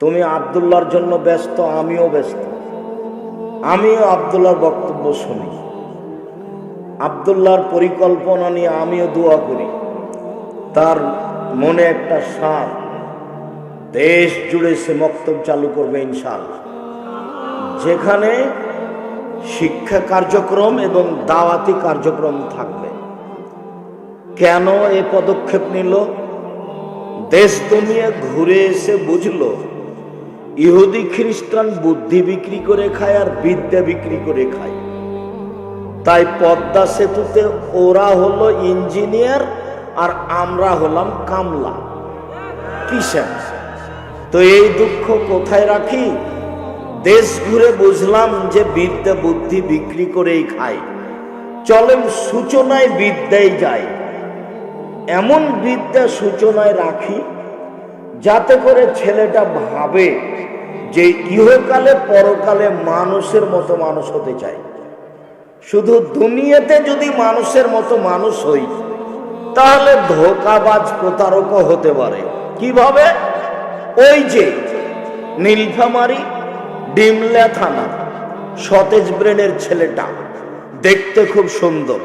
তুমি আবদুল্লার জন্য ব্যস্ত, আমিও ব্যস্ত। আমিও আবদুল্লার বক্তব্য শুনি। আবদুল্লার পরিকল্পনা নিয়ে আমিও দোয়া করি। তার মনে একটা সার, দেশ জুড়ে সে মক্তব চালু করবে ইনশাআল্লাহ। যেখানে শিক্ষা কার্যক্রম এবং দাওয়াতি কার্যক্রম থাকবে। কেন এ পদক্ষেপ নিল? দেশ দুনিয়া ঘুরে এসে বুঝলো ইহুদি খ্রিস্টান বুদ্ধি বিক্রি করে খায় আর বিদ্যা বিক্রি করে খায়। তাই পদ্মা সেতুতে ওরা হলো ইঞ্জিনিয়ার আর আমরা হলাম কামলা। কিসের? তো এই দুঃখ কোথায় রাখি? দেশ ঘুরে বুঝলাম যে বিদ্যা বুদ্ধি বিক্রি করেই খায়। চলেন সূচনায় বিদ্যায় যায় এমন বিদ্যা সূচনায় রাখি যাতে করে ছেলেটা ভাবে যে ইহকালে, পরকালে মানুষের মতো মানুষ হতে চাই শুধু দুনিয়াতে যদি মানুষের মতো মানুষ হই, তাহলে ধোকাবাজ প্রতারক হতে পারে। কীভাবে? ওই যে নীলফামারি ডিমলা থানা সতেজ ব্রেনের ছেলেটা। দেখতে খুব সুন্দর,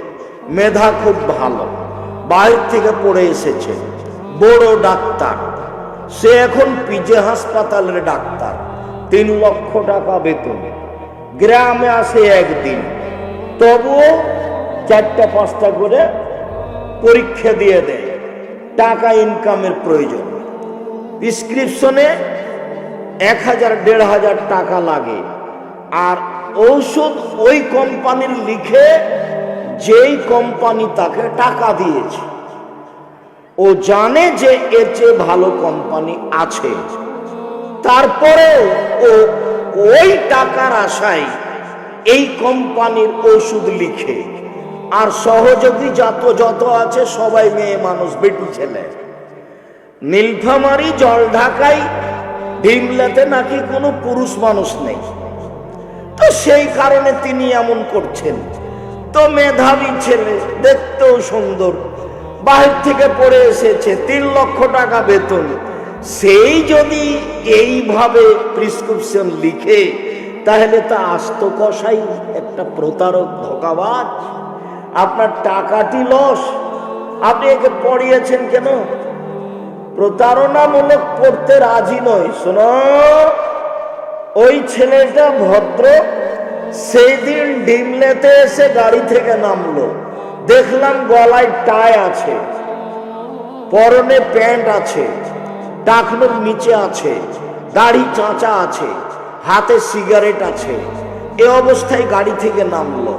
মেধা খুব ভালো বাইরে থেকে পড়ে এসেছে, বড় ডাক্তার। সে এখন পিজে হাসপাতালের ডাক্তার। তিন লক্ষ টাকা বেতন। গ্রামে আসে একদিন। তবুও চারটা, পাঁচটা করে পরীক্ষা দিয়ে দেয়। টাকা ইনকামের প্রয়োজন। প্রিসক্রিপশনে এক হাজার, দেড় হাজার টাকা লাগে। আর ঔষধ ওই কোম্পানির লিখে যেই কোম্পানি তাকে টাকা দিয়েছে। ও জানে যে এর চেয়ে ভালো কোম্পানি আছে। তারপরেও ও ওই টাকার আশায় এই কোম্পানির ওষুধ লিখে, আর সহযোগী যত যত আছে সবাই মেয়ে মানুষ বেটি ছেলে। নীলফামারি জল ঢাকায় ডিমলাতে নাকি কোনো পুরুষ মানুষ নেই। তো সেই কারণে তিনি এমন করছেন। তো মেধাবী ছেলে, দেখতেও সুন্দর। বাহির থেকে পড়ে এসেছে, তিন লক্ষ টাকা বেতন। সেই যদি এইভাবে প্রিসক্রিপশন লিখে, তাহলে তা আস্ত কষাই একটা প্রতারক, ধোকাবাজ। আপনার টাকাটি লস। আপনি একে পড়িয়েছেন কেন? প্রতারণামূলক পড়তে রাজি নয়। শোনো, ওই ছেলেটা ভদ্র সেই দিন ডিমলেতে এসে গাড়ি থেকে নামলো। দেখলাম গলায় টাই আছে, পরনে প্যান্ট আছে টাকনোর নিচে আছে দাড়ি চাঁচা আছে, হাতে সিগারেট আছে। এ অবস্থায় গাড়ি থেকে নামলো।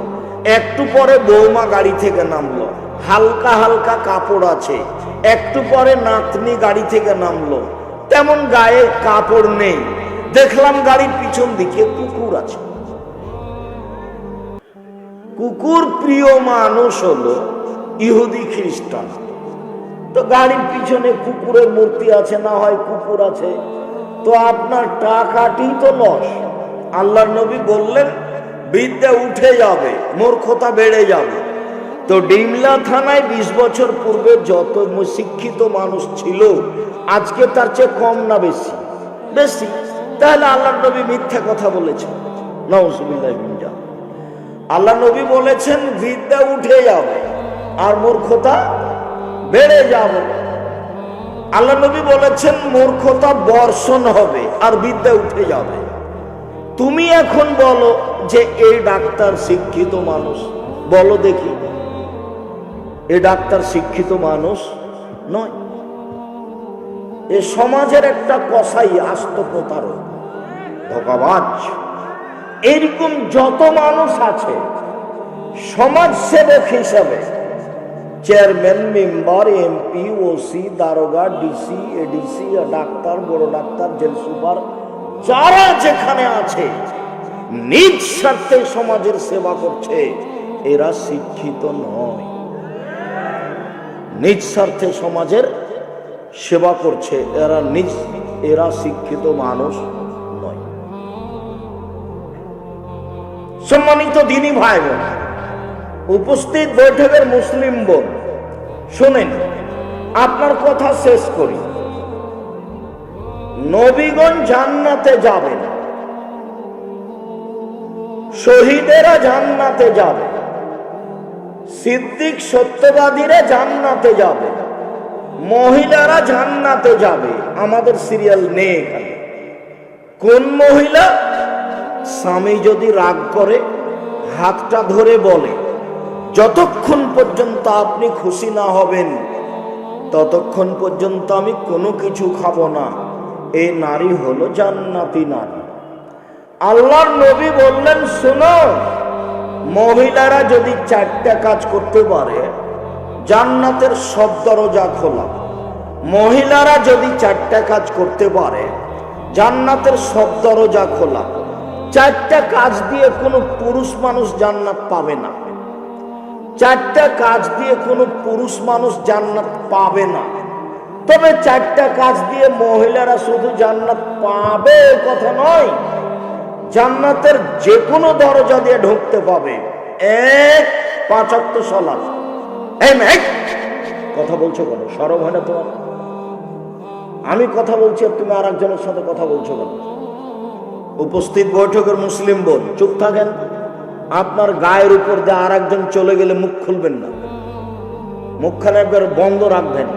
একটু পরে বৌমা গাড়ি থেকে নামলো। হালকা হালকা কাপড় আছে। একটু পরে নাতনি গাড়ি থেকে নামলো। তেমন গায়ে কাপড় নেই। দেখলাম গাড়ির পিছন দিকে কুকুর আছে। কুকুর প্রিয় মানুষ হলো ইহুদি খ্রিস্টান। তো গাড়ির পিছনে কুকুরের মূর্তি আছে, না হয় কুকুর আছে। তো আপনার টাকাটি তো লস আল্লাহ নবী বললেন, বিদ্যা উঠে যাবে, মূর্খতা বেড়ে যাবে। তো ডিমলা থানায় বিশ বছর পূর্বে যত শিক্ষিত মানুষ ছিল, আজকে তার চেয়ে কম না বেশি? বেশি। তাহলে আল্লাহ নবী মিথ্যা কথা বলেছেন। নওজুবিল্লাহ মিনজা আল্লাহ নবী বলেছেন, বিদ্যা উঠে যাবে আর মূর্খতা বেড়ে যাবে আল্লাহ নবী বলেছেন, মূর্খতা বর্ষণ হবে আর বিদ্যা উঠে যাবে। তুমি এখন বলো যে, এই ডাক্তার শিক্ষিত মানুষ। বলো দেখি। এ ডাক্তার শিক্ষিত মানুষ নয়। এ সমাজের একটা কসাই আস্ত প্রতারক, ধোকাবাজ। এরকম যত মানুষ আছে সমাজ সেবক হিসাবে, চেয়ারম্যান, মেম্বার, এমপি, ওসি, দারোগা, ডিসি, এডিসি, ডাক্তার, বড় ডাক্তার, জেল সুপার, যারা যেখানে আছে, নিজ স্বার্থে সমাজের সেবা করছে, এরা শিক্ষিত নয়। নিজ স্বার্থে সমাজের সেবা করছে, এরা নিজ, এরা শিক্ষিত মানুষ। সম্মানিত দিনী ভাই বোন, উপস্থিত বৈঠকের মুসলিম বোন, শোনেন, আপনার কথা শেষ করি। নবীগণ জান্নাতে যাবেন। শহীদেরা জান্নাতে যাবে সিদ্দিক সত্যবাদীরা জান্নাতে যাবে। মহিলারা জান্নাতে যাবে। আমাদের সিরিয়াল নেই কোন মহিলা স্বামী যদি রাগ করে, হাতটা ধরে বলে, যতক্ষণ পর্যন্ত আপনি খুশি না হবেন, ততক্ষণ পর্যন্ত আমি কোনো কিছু খাব না। এই নারী হলো জান্নাতি নারী। আল্লাহর নবী বললেন, শোনো, মহিলারা যদি চারটা কাজ করতে পারে, জান্নাতের সব দরজা খোলা। মহিলারা যদি চারটা কাজ করতে পারে, জান্নাতের সব দরজা খোলা। চারটা কাজ দিয়ে কোনো পুরুষ মানুষ জান্নাত পাবে না। চারটা কাজ দিয়ে কোনো পুরুষ মানুষ জান্নাত পাবে না। তবে চারটা কাজ দিয়ে মহিলারা শুধু জান্নাত পাবে কথা নয়, জান্নাতের যে কোনো দরজা দিয়ে ঢুকতে পাবে। এক পাঁচাত্তর সলাপ কথা বলছো কেন? সরব হয় না তোমার? আমি কথা বলছি আর তুমি আর একজনের সাথে কথা বলছো কেন? উপস্থিত বৈঠকের মুসলিম বোন, চুপ থাকেন। আপনার গায়ের উপর দিয়ে আর একজন চলে গেলে মুখ খুলবেন না। মুখখানে একবার বন্ধ রাখবেন।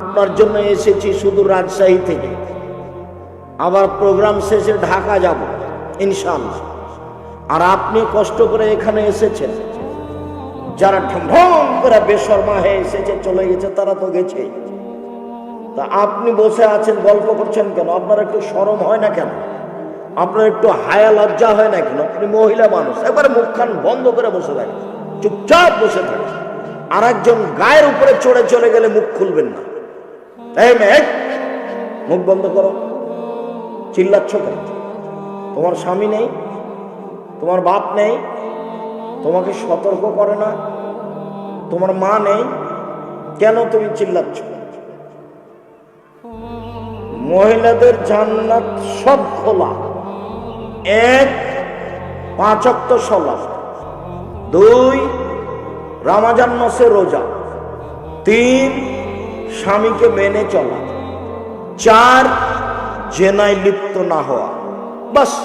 আপনার জন্য এসেছি শুধু রাজশাহী থেকে। আবার প্রোগ্রাম শেষে ঢাকা যাব ইনশাল্লাহ আর আপনি কষ্ট করে এখানে এসেছেন। যারা ঠম করে বেশর্মা হয়ে এসেছে, চলে গেছে, তারা তো গেছে। তা আপনি বসে আছেন, গল্প করছেন কেন? আপনার একটু সরম হয় না কেন? আপনার একটু হায়া লজ্জা হয় না কেন? আপনি মহিলা মানুষ। একবারে মুখখান বন্ধ করে বসে থাকেন। চুপচাপ বসে থাকেন। আর একজন গায়ের উপরে চড়ে চলে গেলে মুখ খুলবেন না। মুখ বন্ধ করো। চিল্লাচ্ছ কেন? তোমার স্বামী নেই, তোমার বাপ নেই, তোমাকে সতর্ক করে না, তোমার মা নেই, কেন তুমি চিল্লাচ্ছ? মহিলাদের জান্নাত সব খোলা। এক পাঁচক্ত সলা দুই, রামাজান মাসে রোজা। তিন, স্বামীকে মেনে চলা। চার, জেনায় লিপ্ত না হওয়া। বাস,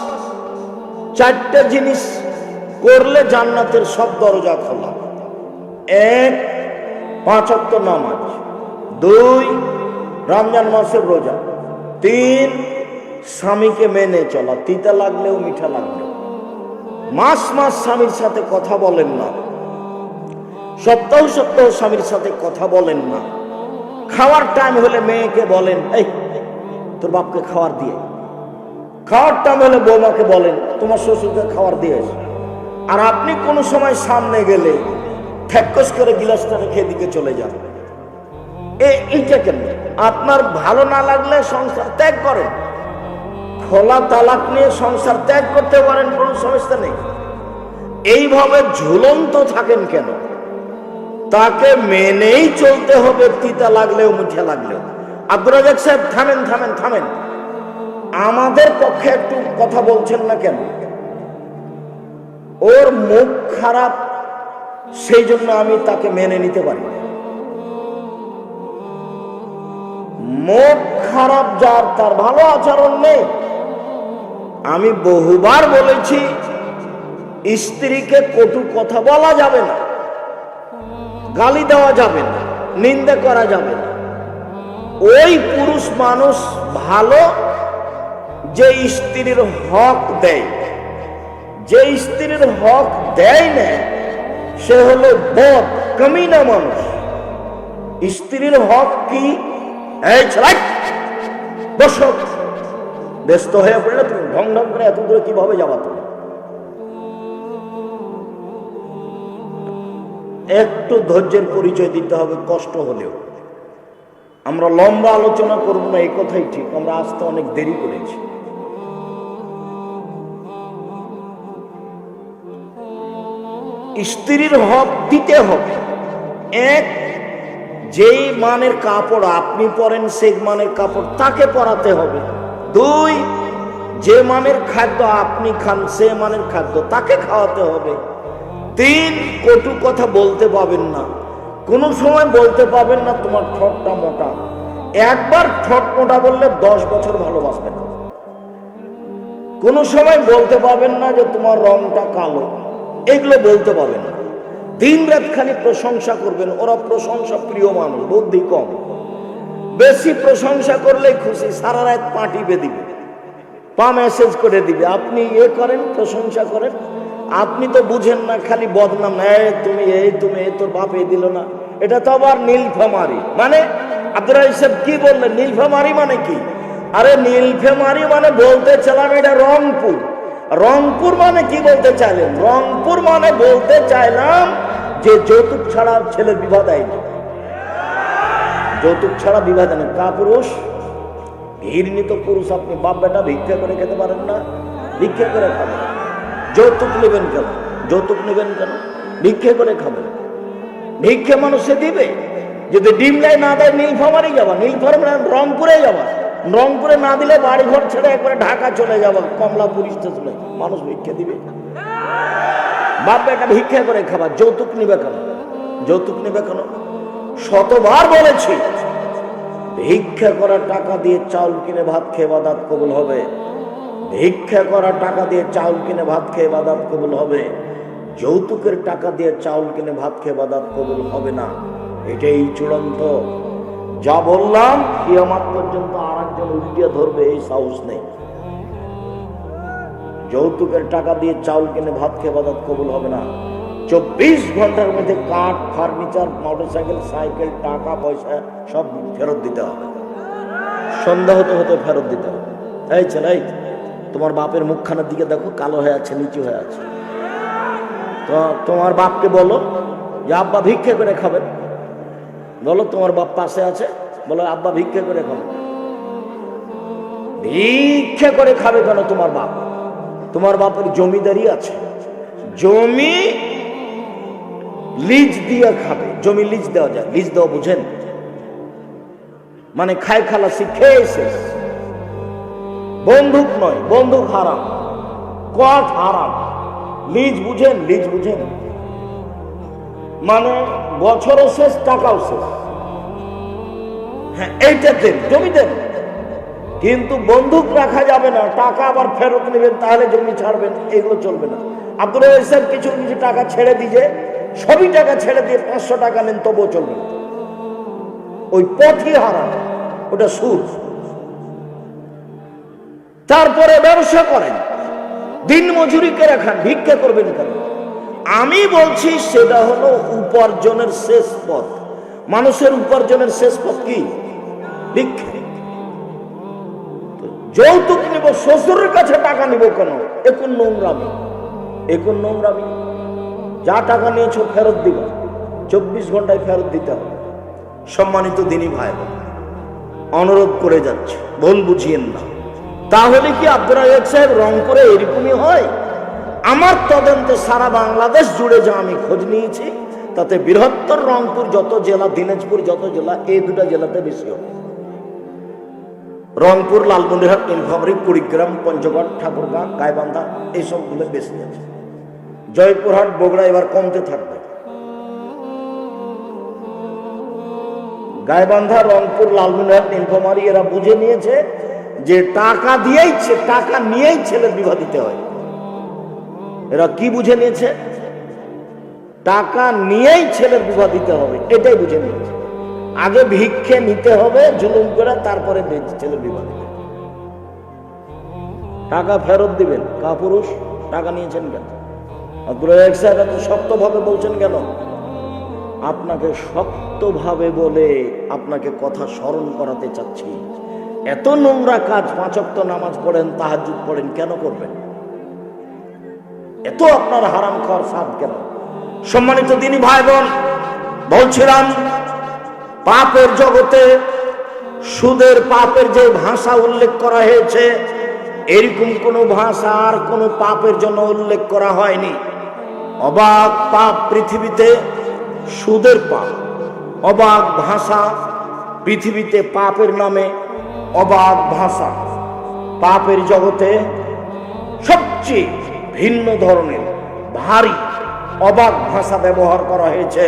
চারটা জিনিস করলে জান্নাতের সব দরজা খোলা। এক পাঁচক্ত নামাজ। দুই, রমজান মাসের রোজা। তিন স্বামীকে মেনে চলা, তিতা লাগলেও মিঠা লাগলেও মাস মাস স্বামীর সাথে কথা বলেন না। সপ্তাহ সপ্তাহ স্বামীর সাথে কথা বলেন না। খাওয়ার টাইম হলে মেয়েকে বলেন, এই, তোর বাপকে খাওয়ার দিয়ে খাওয়ার টাইম হলে বৌমাকে বলেন, তোমার শ্বশুরকে খাওয়ার দিয়ে। আর আপনি কোনো সময় সামনে গেলে ঠেকস করে গিলাসটা রেখে দিকে চলে যান। এইটা কেন আপনার ভালো না লাগলে সংসার ত্যাগ করেন। খোলা তালাক নিয়ে সংসার ত্যাগ করতে পারেন, কোনো সমস্যা নেই। এইভাবে ঝুলন্ত থাকেন কেন? তাকে মেনেই চলতে হবে, তিতা লাগলেও মুঠে লাগলেও। আব্দুর রাজাক সাহেব, থামেন থামেন থামেন। আমাদের পক্ষে একটু কথা বলছেন না কেন? ওর মুখ খারাপ, সেই জন্য আমি তাকে মেনে নিতে পারি মুখ খারাপ যার, তার ভালো আচরণ নেই। আমি বহুবার বলেছি, স্ত্রীকে কটু কথা বলা যাবে না, গালি দেওয়া যাবে না, নিন্দা করা যাবে না। ওই পুরুষ মানুষ ভালো, যে স্ত্রীর হক দেয় যে স্ত্রীর হক দেয় না, সে হলো বদ, কমিনা মানুষ। স্ত্রীর হক কি? এই ছেলে, বসো। ব্যস্ত হয়ে পড়লে তুমি ঢং ঢং করে এত দূরে কীভাবে যাবা তুমি? একটু ধৈর্যের পরিচয় দিতে হবে, কষ্ট হলেও। আমরা লম্বা আলোচনা করব না, এই কথাই ঠিক। আমরা আসতে অনেক দেরি করেছি। স্ত্রীর হক দিতে হবে। এক, যেই মানের কাপড় আপনি পরেন, সেই মানের কাপড় তাকে পরাতে হবে। দুই, যে মানের খাদ্য আপনি খান, সে মানের খাদ্য তাকে খাওয়াতে হবে। তিন, কটু কথা বলতে পাবেন না। কোনো সময় বলতে পাবেন না, তোমার ঠোঁটটা মোটা। একবার ঠোঁট মোটা বললে দশ বছর ভালোবাসবে না। কোনো সময় বলতে পাবেন না যে তোমার রংটা কালো। এগুলো বলতে পারবেন না। দিন রাত খালি প্রশংসা করবেন। ওরা প্রশংসা প্রিয় মানুষ, বুদ্ধি কম। বেশি প্রশংসা করলেই খুশি, সারা রাত পাঠিয়ে দিবে। পা মেসেজ করে দিবে, আপনি এ করেন, প্রশংসা করেন। আপনি তো বুঝেন না, খালি বদনাম, এই তুমি এই তুমি, এই তোর বাপ এই দিল না। এটা তো আবার নীলফামারি। মানে আপনারা হিসেব কি বললেন? নীলফামারি মানে কি? আরে নীলফামারি মানে বলতে চাইলাম এটা রংপুর। রংপুর মানে কি বলতে চাইলেন? রংপুর মানে বলতে চাইলাম যে যৌতুক ছাড়া ছেলের বিবাহ দেয়নি। যৌতুক ছাড়া বিবাহ দেয় না। কা পুরুষ ঘৃণিত পুরুষ আপনি বাপ বেটা ভিক্ষা করে খেতে পারেন না, ভিক্ষা করে খাবেন। যৌতুক নেবেন কেন? যৌতুক নেবেন কেন? ভিক্ষা করে খাবেন। ভিক্ষা মানুষে দিবে। যদি ডিমলাই না দেয়, নীলফামারি যাবা, নীলফামারি রংপুরে যাবা। রংপুরে না দিলে বাড়ি ঘর ছেড়ে একবারে ঢাকা চলে যাবা কমলাপুর স্টেশনে মানুষ ভিক্ষা দিবে। বাপ বেটা ভিক্ষা করে খাবা, যৌতুক নিবে কেন? যৌতুক নিবে কেন? শতবার বলেছি, ভিক্ষা করা টাকা দিয়ে চাউল কিনে ভাত খেয়ে বাদাত কবুল হবে। ভিক্ষা করা টাকা দিয়ে চাউল কিনে ভাত খেয়ে বাদাত কবুল হবে। যৌতুকের টাকা দিয়ে চাউল কিনে ভাত খেয়ে বাদাত কবুল হবে না। এটাই চূড়ান্ত। যা বললাম, কিয়ামাত পর্যন্ত আর একজন উল্টিয়ে ধরবে, এই সাহস নেই। যৌতুকের টাকা দিয়ে চাউল কিনে ভাত খেয়ে বাদাত কবুল হবে না। চব্বিশ ঘণ্টার মধ্যে কাঠ, ফার্নিচার, মোটরসাইকেল, সাইকেল, টাকা, পয়সা সব ফেরত দিতে হবে। সন্ধ্যা হতে হতে ফেরত দিতে হবে। এই ছেলে, তোমার বাপের মুখখানার দিকে দেখো, কালো হয়ে আছে, নিচু হয়ে আছে। তো তোমার বাপকে বলো, যে আব্বা ভিক্ষে করে খাবেন। বলো, তোমার বাপ পাশে আছে? বলো, আব্বা ভিক্ষে করে খাবে। ভিক্ষে করে খাবে কেন তোমার বাপ? তোমার বাপের জমিদারি আছে। জমি লিজ দিয়ে খাবে, জমি লিজ দেওয়া যায়, লিজ দেওয়া বুঝেন? মানে খায় খালাসি খেয়ে শেষ। বন্দুক নয়, বন্দুক হারাম কট হারাম। লিজ বুঝেন লিজ বুঝেন। মানে বছরও শেষ, টাকাও শেষ। হ্যাঁ এইটা দেন, জমি দেন। কিন্তু বন্দুক রাখা যাবে না, টাকা আবার ফেরত নেবেন, তাহলে জমি ছাড়বেন, এগুলো চলবে না। আব্দুল কিছু কিছু টাকা ছেড়ে দিয়ে সবই টাকা ছেড়ে দিয়ে পাঁচশো টাকা নেন, তবুও চলবে ওই পথই হারা ওটা সুদ তারপরে ব্যবসা করেন। দিন মজুরিকে রাখান ভিক্ষা করবেন কেন? আমি বলছি, সেটা হলো উপার্জনের শেষ পথ। মানুষের উপার্জনের শেষ পথ কি? ভিক্ষা। যৌতুক নিব, শ্বশুরের কাছে টাকা নিব কেন? এখন নোংরামি। এখন নোংরামি? যা টাকা নিয়েছো ফেরত দিবা। চব্বিশ ঘন্টায় ফেরত দিতে হবে। সম্মানিত দিনই ভাই, অনুরোধ করে যাচ্ছে, ভুল বুঝিয়েন না। তাহলে কি আব্দুর রাজাক সাহেব রং করে এরকমই হয়? আমার তদন্তে সারা বাংলাদেশ জুড়ে যা আমি খোঁজ নিয়েছি, তাতে বৃহত্তর রংপুর, যত জেলা, দিনাজপুর, যত জেলা, এই দুটা জেলাতে বেশি হবে। রংপুর লালমন্দিরহাট নীলফামারী, কুড়িগ্রাম, পঞ্চগড়, ঠাকুরগাঁ, গাইবান্ধা, এইসবগুলো বেশি আছে। জয়পুরহাট, বগুড়া এবার কমতে থাকবে। গাইবান্ধা, রংপুর লালমন্দিরহাট নীলফামারী এরা বুঝে নিয়েছে যে টাকা দিয়েই টাকা নিয়েই ছেলের বিবাহ দিতে হয়। এরা কি বুঝে নিয়েছে? টাকা নিয়েই ছেলের বিবাহ দিতে হবে, এটাই বুঝে নিয়েছে। আগে ভিক্ষে নিতে হবে, জুলুম করে তারপরে ছেলের বিবাহ দিতে টাকা ফেরত দিবেন। কাপুরুষ, টাকা নিয়েছেন কেন? আব্দুল সাহেব এত শক্তভাবে বলছেন কেন? আপনাকে শক্তভাবে বলে আপনাকে কথা স্মরণ করাতে চাচ্ছি। এত নোংরা কাজ পাঁচক্ত নামাজ পড়েন তাহাজুদ পড়েন, কেন করবেন? এত আপনার হারাম খাওয়ার সাপ কেন? সম্মানিত দিনী ভাই বোন বলছিলাম, পাপের জগতে সুদের পাপের যে ভাষা উল্লেখ করা হয়েছে, এরকম কোনো ভাষা আর কোনো পাপের জন্য উল্লেখ করা হয়নি। অবাক পাপ পৃথিবীতে সুদের পাপ, অবাক ভাষা পৃথিবীতে পাপের নামে অবাক ভাষা। পাপের জগতে সবচেয়ে ভিন্ন ধরনের, ভারী, অবাক ভাষা ব্যবহার করা হয়েছে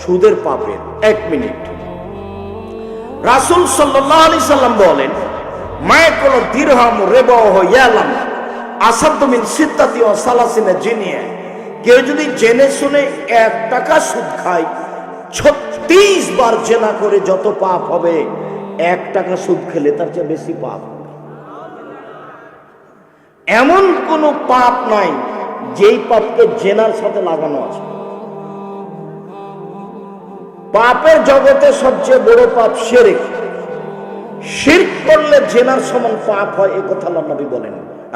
সুদের পাপের। এক মিনিট। রাসুল সাল্লাহ আলি সাল্লাম বলেন, মায়ে কোন দীর্হাম রেব ইয়ালাম আসাদ্দমিন সিদ্ধাতি ও সালাসিনে জিনিয়ে। কেউ যদি জেনে শুনে এক টাকা সুদ খায়, ছত্রিশ বার জেনা করে যত পাপ হবে, এক টাকা সুদ খেলে তার চেয়ে বেশি পাপ। এমন কোন পাপ নাই, যেই পাপকে জেনার সাথে লাগানো আছে। পাপের জগতে সবচেয়ে বড় পাপ শিরক। শির করলে জেনার সমান পাপ হয়, এ কথা আল্লাহ নবী বলেন।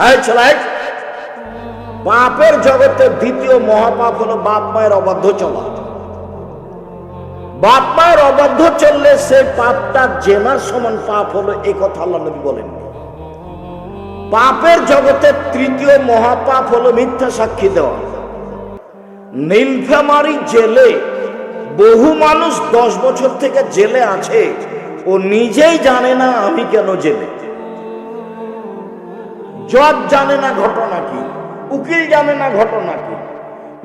এই ছেলে পাপের জগতে দ্বিতীয় মহাপাপ হলো বাপ মায়ের অবাধ্য চলা। বাপ মায়ের অবাধ্য চললে সে পাপটা জেনার সমান পাপ হলো এই কথা আল্লাহ নবী বলেন। পাপের জগতে তৃতীয় মহাপাপ হলো মিথ্যা সাক্ষী দেওয়া। নীলফামারি জেলে বহু মানুষ দশ বছর থেকে জেলে আছে ও নিজেই জানে না আমি কেন জেলে। জজ জানে না ঘটনা কি। উকিল জানে না ঘটনা কি।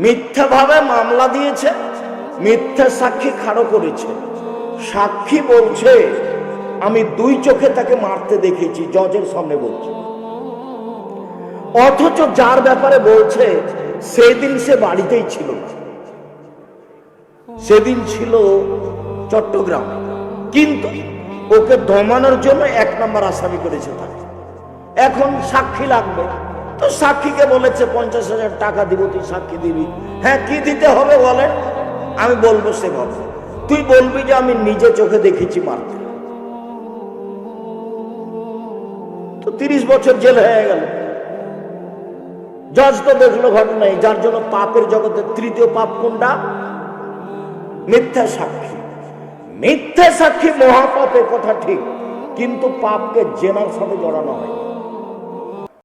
মিথ্যা ভাবে মামলা দিয়েছে, মিথ্যা সাক্ষী খাড়ো করেছে। সাক্ষী বলছে, আমি দুই চোখে তাকে মারতে দেখেছি, জজের সামনে বলছে। অথচ যার ব্যাপারে বলছে, সেদিন সে বাড়িতেই ছিল সেদিন ছিল চট্টগ্রাম। কিন্তু ওকে দমানোর জন্য এক নম্বর আসামি করেছে তাকে। এখন সাক্ষী লাগবে। তো সাক্ষীকে বলেছে, পঞ্চাশ হাজার টাকা দিব, তুই সাক্ষী দিবি। হ্যাঁ কি দিতে হবে বলে? আমি বলব সেভাবে। তুই বলবি যে আমি নিজে চোখে দেখেছি মারতে। তো তিরিশ বছর জেল হয়ে গেল। জজ তো দেখল ঘটনায় যার জন্য পাপের জগতে তৃতীয় পাপ কোনটা? মিথ্যা সাক্ষী। মিথ্যা সাক্ষী মহাপাপের কথা ঠিক, কিন্তু পাপকে জেনার সাথে জড়ানো হয়